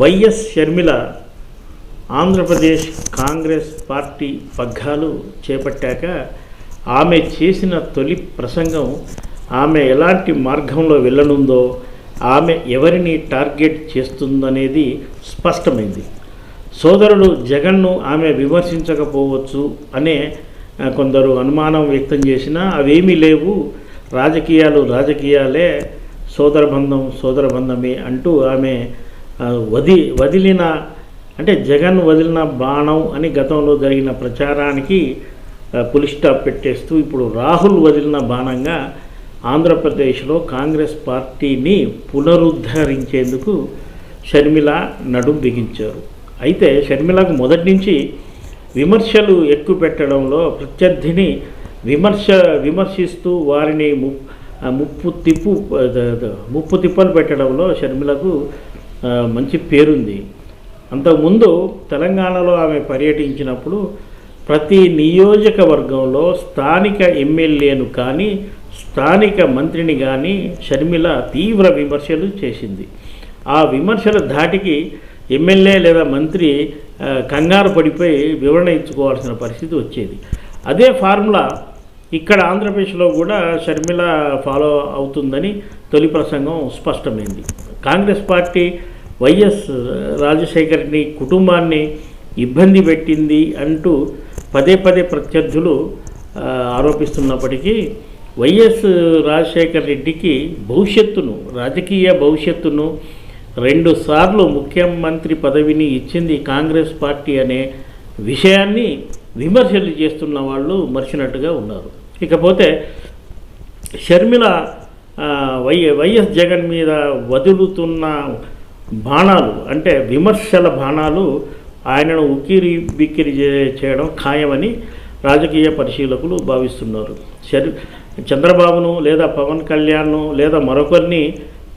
Y S Sharmila Andhra Pradesh Congress party పగ్గాలు చేపట్టాక ఆమె చేసిన తొలి ప్రసంగం ఆమె ఎలాంటి మార్గంలో వెళ్ళనుందో ఆమె ఎవరిని టార్గెట్ చేస్తుందనేది స్పష్టమైంది. సోదరుడు జగన్ను ఆమె విమర్శించకపోవచ్చు అనే కొందరు అనుమానం వ్యక్తం చేసినా అవేమీ లేవు. రాజకీయాలు రాజకీయాలే సోదరబంధం సోదరబంధమే అంటూ ఆమె వది వదిలిన అంటే జగన్ వదిలిన బాణం అని గతంలో జరిగిన ప్రచారానికి ఆ, పులి స్టాప్ పెట్టేస్తూ ఇప్పుడు రాహుల్ వదిలిన బాణంగా ఆంధ్రప్రదేశ్లో కాంగ్రెస్ పార్టీని పునరుద్ధరించేందుకు షర్మిల నడుం బిగించారు. అయితే షర్మిలకు మొదటి నుంచి విమర్శలు ఎక్కువ పెట్టడంలో ప్రత్యర్థిని విమర్శ విమర్శిస్తూ వారిని ము ముప్పు తిప్పు ముప్పు తిప్పలు పెట్టడంలో షర్మిలకు మంచి పేరుంది. అంతకుముందు తెలంగాణలో ఆమె పర్యటించినప్పుడు ప్రతి నియోజకవర్గంలో స్థానిక ఎమ్మెల్యేను కానీ స్థానిక మంత్రిని కానీ షర్మిల తీవ్ర విమర్శలు చేసింది. ఆ విమర్శల ధాటికి ఎమ్మెల్యే లేదా మంత్రి కంగారు పడిపోయి వివరణ ఇచ్చుకోవాల్సిన పరిస్థితి వచ్చేది. అదే ఫార్ములా ఇక్కడ ఆంధ్రప్రదేశ్లో కూడా షర్మిల ఫాలో అవుతుందని తొలి ప్రసంగం స్పష్టమైంది. కాంగ్రెస్ పార్టీ వైఎస్ రాజశేఖర్ని కుటుంబాన్ని ఇబ్బంది పెట్టింది అంటూ పదే పదే ప్రత్యర్థులు ఆరోపిస్తున్నప్పటికీ వైఎస్ రాజశేఖర్ రెడ్డికి భవిష్యత్తును రాజకీయ భవిష్యత్తును రెండు సార్లు ముఖ్యమంత్రి పదవిని ఇచ్చింది కాంగ్రెస్ పార్టీ అనే విషయాన్ని విమర్శలు చేస్తున్న వాళ్ళు మర్చినట్టుగా ఉన్నారు. ఇకపోతే షర్మిల వై వైఎస్ జగన్ మీద వదులుతున్న బాణాలు అంటే విమర్శల బాణాలు ఆయనను ఉక్కిరి బిక్కిరి చేయడం ఖాయమని రాజకీయ పరిశీలకులు భావిస్తున్నారు. శర్ చంద్రబాబును లేదా పవన్ కళ్యాణ్ను లేదా మరొకరిని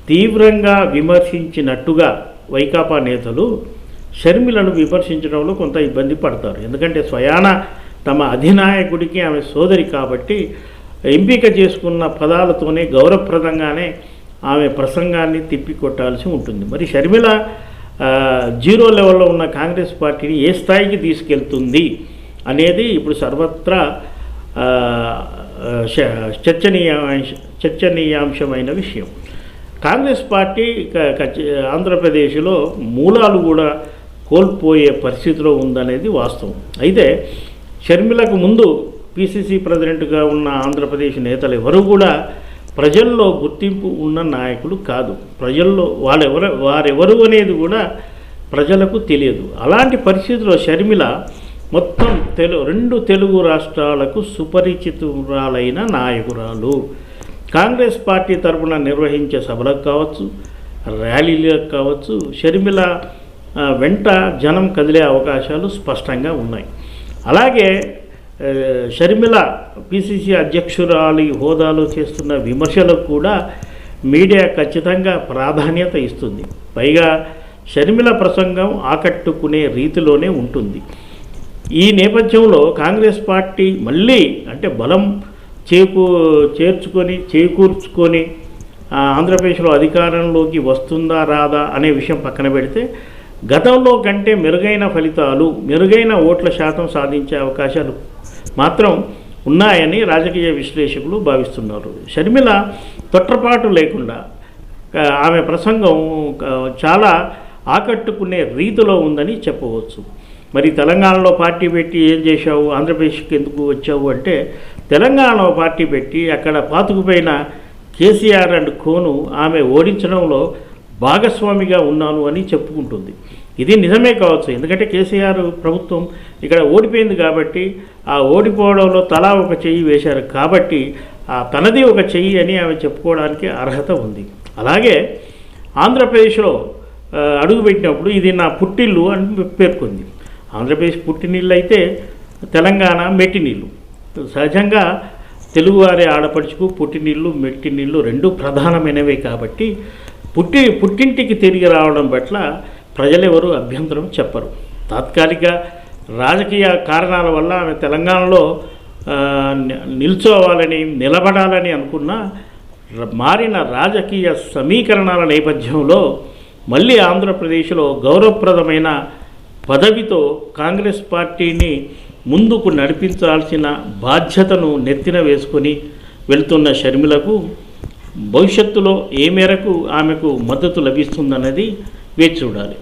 తీవ్రంగా విమర్శించినట్టుగా వైకాపా నేతలు షర్మిలను విమర్శించడంలో కొంత ఇబ్బంది పడతారు. ఎందుకంటే స్వయాన తమ అధినాయకుడికి ఆమె సోదరి కాబట్టి ఎంపిక చేసుకున్న పదాలతోనే గౌరవప్రదంగానే ఆమె ప్రసంగాన్ని తిప్పికొట్టాల్సి ఉంటుంది. మరి షర్మిల జీరో లెవెల్లో ఉన్న కాంగ్రెస్ పార్టీని ఏ స్థాయికి తీసుకెళ్తుంది అనేది ఇప్పుడు సర్వత్రా చర్చనీయ చర్చనీయాంశమైన విషయం. కాంగ్రెస్ పార్టీ ఆంధ్రప్రదేశ్లో మూలాలు కూడా కోల్పోయే పరిస్థితిలో ఉందనేది వాస్తవం. అయితే షర్మిలకు ముందు పిసిసి ప్రెసిడెంట్గా ఉన్న ఆంధ్రప్రదేశ్ నేతలు ఎవరు కూడా ప్రజల్లో గుర్తింపు ఉన్న నాయకులు కాదు. ప్రజల్లో వాళ్ళెవరు వారెవరు అనేది కూడా ప్రజలకు తెలియదు. అలాంటి పరిస్థితిలో షర్మిల మొత్తం తెలు రెండు తెలుగు రాష్ట్రాలకు సుపరిచితురాలైన నాయకురాలు. కాంగ్రెస్ పార్టీ తరపున నిర్వహించే సభలకు కావచ్చు ర్యాలీలకు కావచ్చు షర్మిల వెంట జనం కదిలే అవకాశాలు స్పష్టంగా ఉన్నాయి. అలాగే షర్మిల పిసిసి అధ్యక్షురాలి హోదాలో చేస్తున్న విమర్శలకు కూడా మీడియా ఖచ్చితంగా ప్రాధాన్యత ఇస్తుంది. పైగా షర్మిల ప్రసంగం ఆకట్టుకునే రీతిలోనే ఉంటుంది. ఈ నేపథ్యంలో కాంగ్రెస్ పార్టీ మళ్ళీ అంటే బలం చేకూ చేర్చుకొని చేకూర్చుకొని ఆంధ్రప్రదేశ్లో అధికారంలోకి వస్తుందా రాదా అనే విషయం పక్కన పెడితే గతంలో కంటే మెరుగైన ఫలితాలు మెరుగైన ఓట్ల శాతం సాధించే అవకాశాలు మాత్రం ఉన్నాయని రాజకీయ విశ్లేషకులు భావిస్తున్నారు. షర్మిల తొట్రపాటు లేకుండా ఆమె ప్రసంగం చాలా ఆకట్టుకునే రీతిలో ఉందని చెప్పవచ్చు. మరి తెలంగాణలో పార్టీ పెట్టి ఏం చేశావు? ఆంధ్రప్రదేశ్కి ఎందుకు వచ్చావు అంటే తెలంగాణలో పార్టీ పెట్టి అక్కడ పాతుకుపోయిన కేసీఆర్ అండ్ కోను ఆమె ఓడించడంలో భాగస్వామిగా ఉన్నాను అని చెప్పుకుంటుంది. ఇది నిజమే కావచ్చు. ఎందుకంటే కేసీఆర్ ప్రభుత్వం ఇక్కడ ఓడిపోయింది కాబట్టి ఆ ఓడిపోవడంలో తలా ఒక చెయ్యి వేశారు కాబట్టి ఆ తనది ఒక చెయ్యి అని ఆమె చెప్పుకోవడానికి అర్హత ఉంది. అలాగే ఆంధ్రప్రదేశ్లో అడుగుపెట్టినప్పుడు ఇది నా పుట్టిల్లు అని పేర్కొంది. ఆంధ్రప్రదేశ్ పుట్టినీళ్ళు అయితే తెలంగాణ మెట్టినీళ్ళు సహజంగా తెలుగువారి ఆడపడుచుకు పుట్టినీళ్ళు మెట్టినీళ్ళు రెండు ప్రధానమైనవే కాబట్టి పుట్టి పుట్టింటికి తిరిగి రావడం పట్ల ప్రజలెవరూ అభ్యంతరం చెప్పరు. తాత్కాలిక రాజకీయ కారణాల వల్ల ఆమె తెలంగాణలో నిల్చోవాలని నిలబడాలని అనుకున్న మారిన రాజకీయ సమీకరణాల నేపథ్యంలో మళ్ళీ ఆంధ్రప్రదేశ్లో గౌరవప్రదమైన పదవితో కాంగ్రెస్ పార్టీని ముందుకు నడిపించాల్సిన బాధ్యతను నెత్తిన వేసుకొని వెళ్తున్న షర్మిలకు భవిష్యత్తులో ఏ మేరకు ఆమెకు మద్దతు లభిస్తుందన్నది వేచి చూడాలి.